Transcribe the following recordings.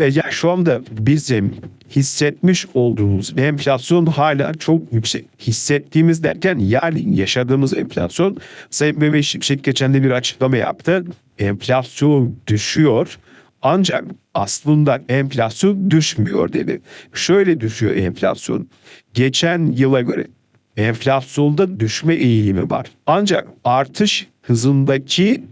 Ve ya şu anda bizim hissetmiş olduğumuz enflasyon hala çok yüksek. Hissettiğimiz derken yani yaşadığımız enflasyon. Sayın Mehmet Şimşek geçen de bir açıklama yaptı. Enflasyon düşüyor. Ancak aslında enflasyon düşmüyor dedi. Şöyle düşüyor enflasyon. Geçen yıla göre enflasyonda düşme eğilimi var. Ancak artış hızındaki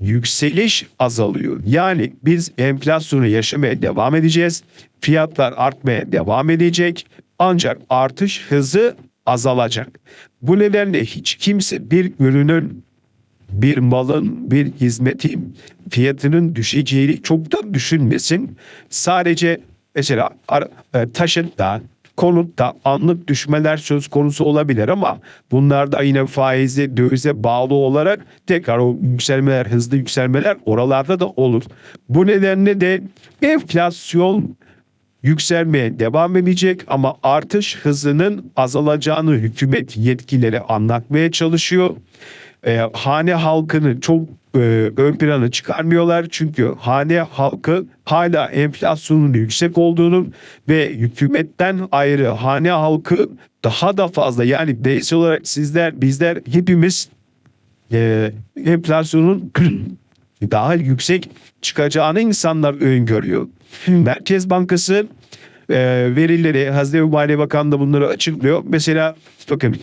yükseliş azalıyor. Yani biz enflasyonu yaşamaya devam edeceğiz. Fiyatlar artmaya devam edecek. Ancak artış hızı azalacak. Bu nedenle hiç kimse bir ürünün bir malın, bir hizmetin fiyatının düşeceğini çoktan düşünmesin. Sadece mesela e, taşıtta, konutta anlık düşmeler söz konusu olabilir ama bunlar da yine faize, dövize bağlı olarak tekrar o yükselmeler, hızlı yükselmeler oralarda da olur. Bu nedenle de enflasyon yükselmeye devam edecek ama artış hızının azalacağını hükümet yetkileri anlatmaya çalışıyor. Ee, hane halkını çok e, ön plana çıkarmıyorlar çünkü hane halkı hala enflasyonun yüksek olduğunu ve hükümetten ayrı hane halkı daha da fazla yani bireysel olarak sizler bizler hepimiz e, enflasyonun daha yüksek çıkacağını insanlar öngörüyor. Merkez Bankası e, verileri Hazine ve Maliye Bakanlığı da bunları açıklıyor. Mesela bakın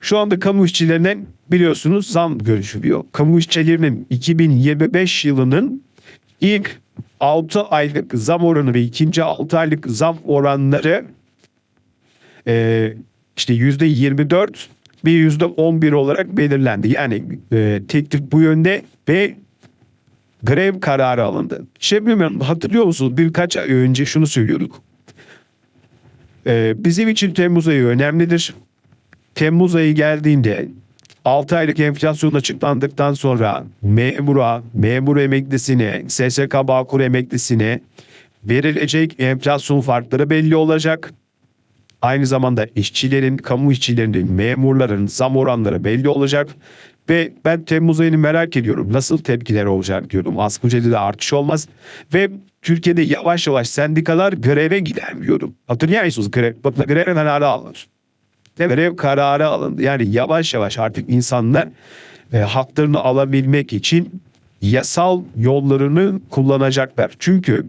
şu anda kamu işçilerine biliyorsunuz zam görüşülüyor. Kamu işçilerinin 2025 yılının ilk 6 aylık zam oranı ve ikinci 6 aylık zam oranları e, işte yüzde 24 ve yüzde 11 olarak belirlendi. Yani e, teklif bu yönde ve grev kararı alındı. Şey bilmiyorum hatırlıyor musunuz birkaç ay önce şunu söylüyorduk. E, bizim için Temmuz ayı önemlidir. Temmuz ayı geldiğinde 6 aylık enflasyon açıklandıktan sonra memura, memur emeklisine, SSK Bağkur emeklisine verilecek enflasyon farkları belli olacak. Aynı zamanda işçilerin, kamu işçilerinin, memurların zam oranları belli olacak. Ve ben Temmuz ayını merak ediyorum. Nasıl tepkiler olacak diyordum. Asgari ücrette artış olmaz. Ve Türkiye'de yavaş yavaş sendikalar greve gider diyordum. Hatırlıyor musunuz? Grev, bakın grev kararı Grev kararı alındı. Yani yavaş yavaş artık insanlar e, haklarını alabilmek için yasal yollarını kullanacaklar. Çünkü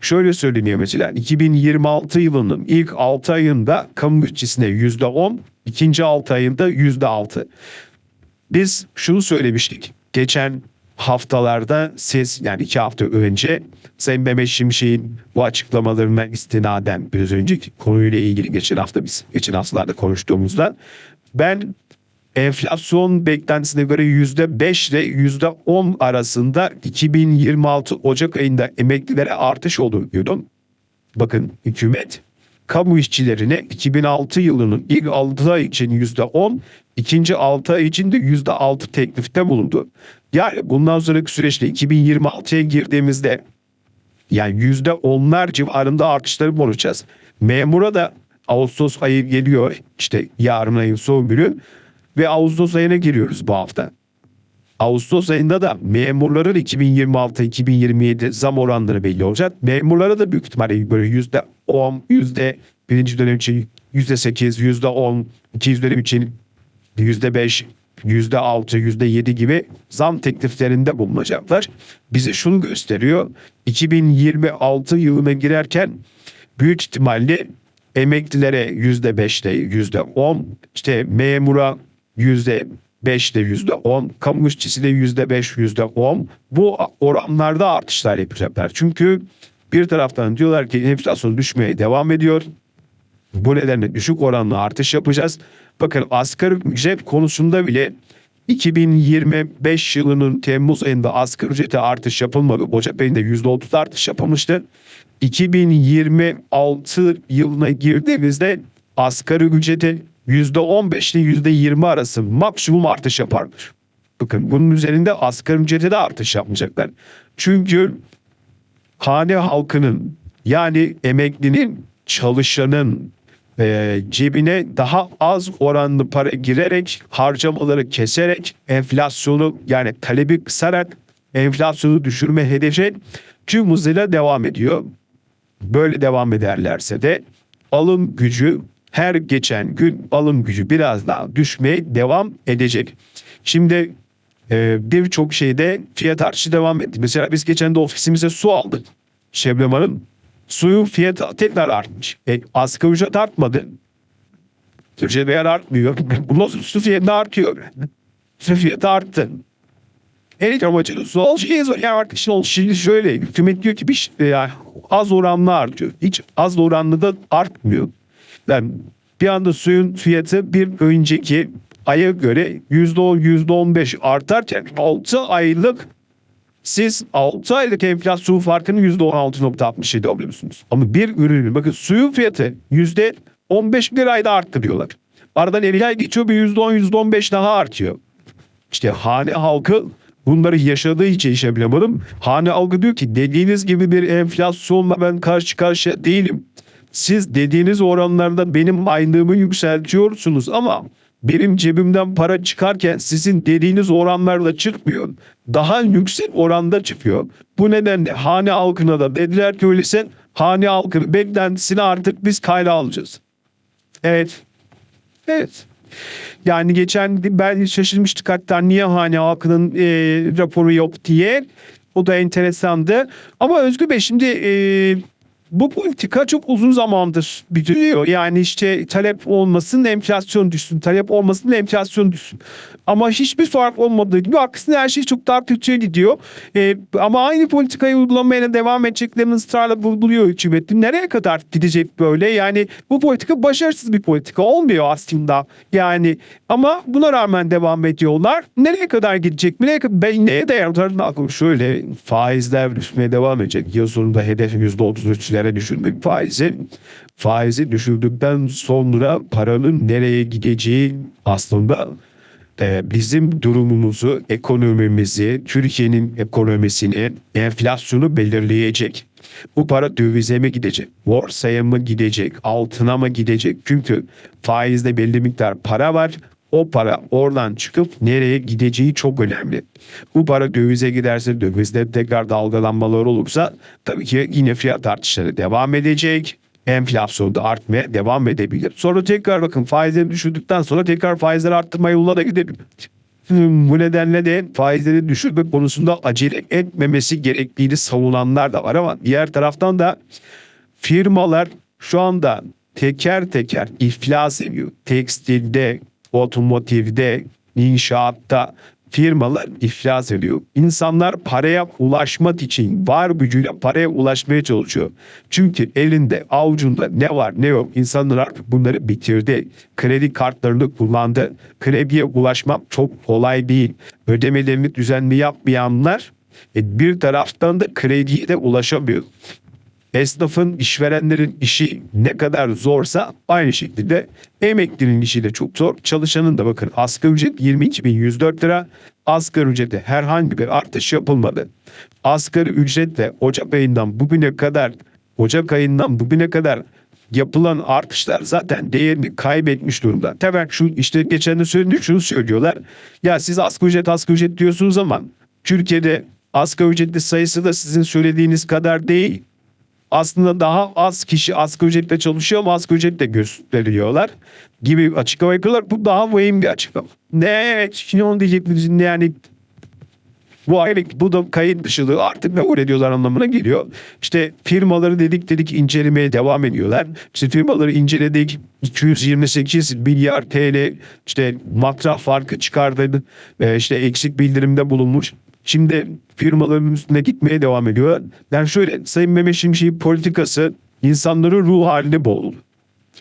Şöyle söyleniyor mesela 2026 yılının ilk 6 ayında kamu bütçesine %10, ikinci 6 ayında %6. Biz şunu söylemiştik. Geçen haftalarda siz yani iki hafta önce Sayın Mehmet Şimşek'in bu açıklamalarına istinaden biraz önceki konuyla ilgili geçen hafta biz geçen haftalarda konuştuğumuzda ben enflasyon beklentisine göre yüzde 5 ile yüzde 10 arasında 2026 Ocak ayında emeklilere artış olur diyordum. Bakın hükümet kamu işçilerine 2006 yılının ilk 6 ay için yüzde 10, ikinci 6 ay için de yüzde 6 teklifte bulundu. Yani bundan sonraki süreçte 2026'ya girdiğimizde yani yüzde onlar civarında artışları konuşacağız. Memura da Ağustos ayı geliyor işte yarın ayın son günü ve Ağustos ayına giriyoruz bu hafta. Ağustos ayında da memurların 2026-2027 zam oranları belli olacak. Memurlara da büyük ihtimalle böyle yüzde 10, yüzde birinci dönem için yüzde 8, yüzde 10, ikinci dönem için yüzde 5, yüzde 6, yüzde 7 gibi zam tekliflerinde bulunacaklar. Bize şunu gösteriyor. 2026 yılına girerken büyük ihtimalle emeklilere yüzde 5 ile yüzde 10, işte memura yüzde 5 ile yüzde 10, kamu işçisi de yüzde 5, yüzde 10 bu oranlarda artışlar yapacaklar. Çünkü bir taraftan diyorlar ki enflasyon düşmeye devam ediyor. Bu nedenle düşük oranlı artış yapacağız. Bakın asgari ücret konusunda bile 2025 yılının Temmuz ayında asgari ücrete artış yapılmadı. Ocak ayında %30 artış yapılmıştı. 2026 yılına girdiğimizde asgari ücrete %15 ile %20 arası maksimum artış yaparlar. Bakın bunun üzerinde asgari ücrete de artış yapmayacaklar. Çünkü hane halkının yani emeklinin çalışanın e, cebine daha az oranlı para girerek harcamaları keserek enflasyonu yani talebi kısarak enflasyonu düşürme hedefi tüm hızıyla devam ediyor. Böyle devam ederlerse de alım gücü her geçen gün alım gücü biraz daha düşmeye devam edecek. Şimdi e, birçok şeyde fiyat artışı devam etti. Mesela biz geçen de ofisimize su aldık. Şebnem Hanım suyun fiyatı tekrar artmış. E, asgari ücret artmadı. Türkçe değer artmıyor. Bundan sonra su fiyatı artıyor. Su fiyatı arttı. Evet amacını su alacağız. Yani arkadaşlar şimdi şöyle hükümet diyor ki bir şey, yani az oranlı artıyor. Hiç az oranlı da artmıyor. Yani bir anda suyun fiyatı bir önceki aya göre %10 %15 artarken 6 aylık siz 6 aylık enflasyon farkını %16.67 alıyorsunuz. Ama bir ürünün bakın suyun fiyatı %15 bir ayda arttırıyorlar. Aradan 50 ay geçiyor bir %10 %15 daha artıyor. İşte hane halkı bunları yaşadığı için işe bilemedim. Hane halkı diyor ki dediğiniz gibi bir enflasyonla ben karşı karşıya değilim. Siz dediğiniz oranlarda benim aylığımı yükseltiyorsunuz ama benim cebimden para çıkarken sizin dediğiniz oranlarla çıkmıyor. Daha yüksek oranda çıkıyor. Bu nedenle hane halkına da dediler ki öyleyse hane halkının beklentisini artık biz kayla alacağız. Evet. Evet. Yani geçen ben şaşırmıştık hatta niye hane halkının e, raporu yok diye. O da enteresandı. Ama Özgür Bey şimdi e, bu politika çok uzun zamandır bitiriyor. Yani işte talep olmasın enflasyon düşsün. Talep olmasın enflasyon düşsün. Ama hiçbir fark olmadığı gibi aksine her şey çok daha kötüye gidiyor. Ee, ama aynı politikayı uygulamaya devam edeceklerini ısrarla buluyor hükümet. Nereye kadar gidecek böyle? Yani bu politika başarısız bir politika olmuyor aslında. Yani ama buna rağmen devam ediyorlar. Nereye kadar gidecek? Nereye kadar? Ben neye dayanır? Şöyle faizler düşmeye devam edecek. Yıl hedef %33'lere düşürmek faizi. Faizi düşürdükten sonra paranın nereye gideceği aslında e, bizim durumumuzu, ekonomimizi, Türkiye'nin ekonomisini, enflasyonu belirleyecek. Bu para dövize mi gidecek, borsaya mı gidecek, altına mı gidecek? Çünkü faizde belli miktar para var. O para oradan çıkıp nereye gideceği çok önemli. Bu para dövize giderse dövizde tekrar dalgalanmalar olursa tabii ki yine fiyat artışları devam edecek. Enflasyon da artmaya devam edebilir. Sonra tekrar bakın faizleri düşürdükten sonra tekrar faizleri arttırma yoluna da gidebilir. Bu nedenle de faizleri düşürme konusunda acele etmemesi gerektiğini savunanlar da var ama diğer taraftan da firmalar şu anda teker teker iflas ediyor. Tekstilde, otomotivde, inşaatta firmalar iflas ediyor. İnsanlar paraya ulaşmak için var gücüyle paraya ulaşmaya çalışıyor. Çünkü elinde avucunda ne var ne yok insanlar bunları bitirdi. Kredi kartlarını kullandı. Krediye ulaşmak çok kolay değil. Ödemelerini düzenli yapmayanlar e, bir taraftan da krediye de ulaşamıyor. Esnafın, işverenlerin işi ne kadar zorsa aynı şekilde emeklinin işi de çok zor. Çalışanın da bakın asgari ücret 22.104 lira. Asgari ücrete herhangi bir artış yapılmadı. Asgari ücretle Ocak ayından bugüne kadar Ocak ayından bugüne kadar yapılan artışlar zaten değerini kaybetmiş durumda. Tabii şu işte geçen de söyledik şunu söylüyorlar. Ya siz asgari ücret asgari ücret diyorsunuz ama Türkiye'de asgari ücretli sayısı da sizin söylediğiniz kadar değil aslında daha az kişi asgari ücretle çalışıyor ama asgari ücretle gösteriyorlar gibi açıklama yapıyorlar. Bu daha vahim bir açıklama. Ne? Şimdi onu diyecektiniz yani bu aylık bu da kayıt dışılığı artık kabul ediyorlar anlamına geliyor. İşte firmaları dedik dedik incelemeye devam ediyorlar. İşte firmaları inceledik 228 milyar TL işte matrah farkı çıkardı. E, işte eksik bildirimde bulunmuş. Şimdi firmaların üstüne gitmeye devam ediyor. Yani şöyle Sayın Mehmet Şimşek'in politikası insanları ruh haline boğuldu.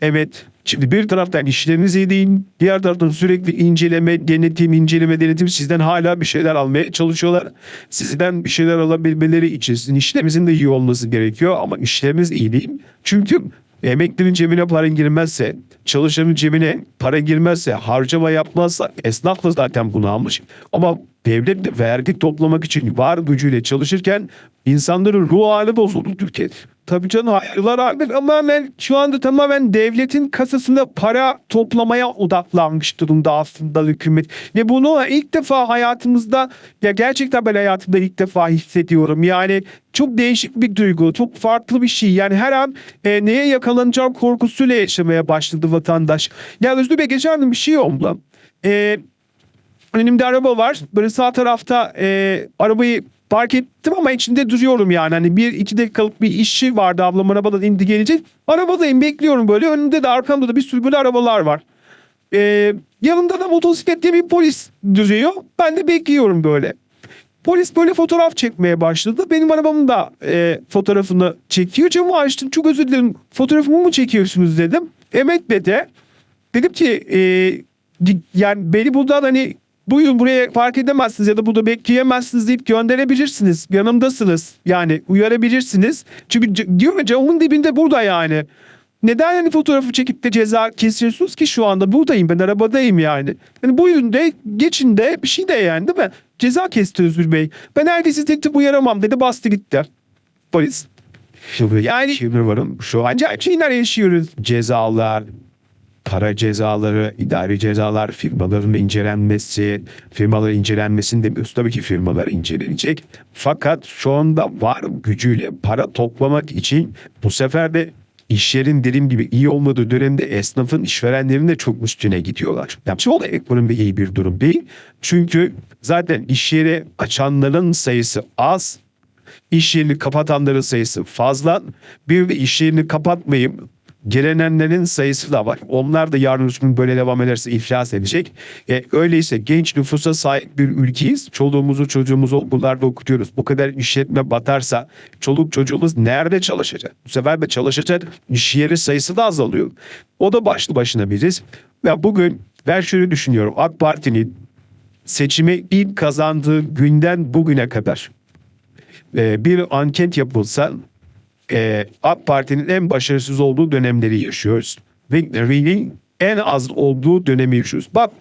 Evet Şimdi bir taraftan işleriniz iyi değil, diğer taraftan sürekli inceleme, denetim, inceleme, denetim sizden hala bir şeyler almaya çalışıyorlar. Sizden bir şeyler alabilmeleri için sizin işlerinizin de iyi olması gerekiyor ama işleriniz iyi değil. Çünkü emeklinin cebine para girmezse, çalışanın cebine para girmezse, harcama yapmazsa esnaf da zaten bunu almış. Ama devlet de vergi toplamak için var gücüyle çalışırken insanların ruh hali bozuldu Türkiye'de. Tabii canım hayırlar abi ama ben şu anda tamamen devletin kasasında para toplamaya odaklanmış durumda aslında hükümet. Ve bunu ilk defa hayatımızda ya gerçekten ben hayatımda ilk defa hissediyorum. Yani çok değişik bir duygu, çok farklı bir şey. Yani her an e, neye yakalanacağım korkusuyla yaşamaya başladı vatandaş. Ya Özgür Bey geçen bir şey oldu. E, önümde araba var. Böyle sağ tarafta e, arabayı park ettim ama içinde duruyorum yani. Hani bir iki dakikalık bir işi vardı ablam arabadan indi gelecek. Arabadayım bekliyorum böyle. Önümde de arkamda da bir sürü böyle arabalar var. E, yanımda da motosikletli bir polis duruyor. Ben de bekliyorum böyle. Polis böyle fotoğraf çekmeye başladı. Benim arabamın da e, fotoğrafını çekiyor. Camı açtım. Çok özür dilerim. Fotoğrafımı mı çekiyorsunuz dedim. Evet dedi. Dedim ki e, yani beni buradan hani buyurun buraya park edemezsiniz ya da burada bekleyemezsiniz deyip gönderebilirsiniz. Yanımdasınız. Yani uyarabilirsiniz. Çünkü diyor ya camın dibinde burada yani. Neden yani fotoğrafı çekip de ceza kesiyorsunuz ki şu anda buradayım ben arabadayım yani. Yani buyurun de geçin de bir şey de yani değil mi? Ceza kesti Özgür Bey. Ben herkesi tek tek uyaramam dedi bastı gitti. Polis. Yani şimdi varım şu an acayip şeyler yaşıyoruz. Cezalar, para cezaları, idari cezalar, firmaların incelenmesi, firmaların incelenmesini demiyoruz. Tabii ki firmalar incelenecek. Fakat şu anda var gücüyle para toplamak için bu sefer de iş yerin dediğim gibi iyi olmadığı dönemde esnafın işverenlerin de çok üstüne gidiyorlar. Yani çoğu ekonomi iyi bir durum değil. Çünkü zaten iş yeri açanların sayısı az. İş yerini kapatanların sayısı fazla. Bir de iş yerini kapatmayıp gelenenlerin sayısı da var. Onlar da yarın öbür gün böyle devam ederse iflas edecek. E, öyleyse genç nüfusa sahip bir ülkeyiz. Çoluğumuzu çocuğumuzu okullarda okutuyoruz. Bu kadar işletme batarsa çoluk çocuğumuz nerede çalışacak? Bu sefer de çalışacak iş yeri sayısı da azalıyor. O da başlı başına bir. Ve bugün ben şöyle düşünüyorum. AK Parti'nin seçimi ilk kazandığı günden bugüne kadar e, bir anket yapılsa e, AK Parti'nin en başarısız olduğu dönemleri yaşıyoruz. Ve en az olduğu dönemi yaşıyoruz. Bakmayın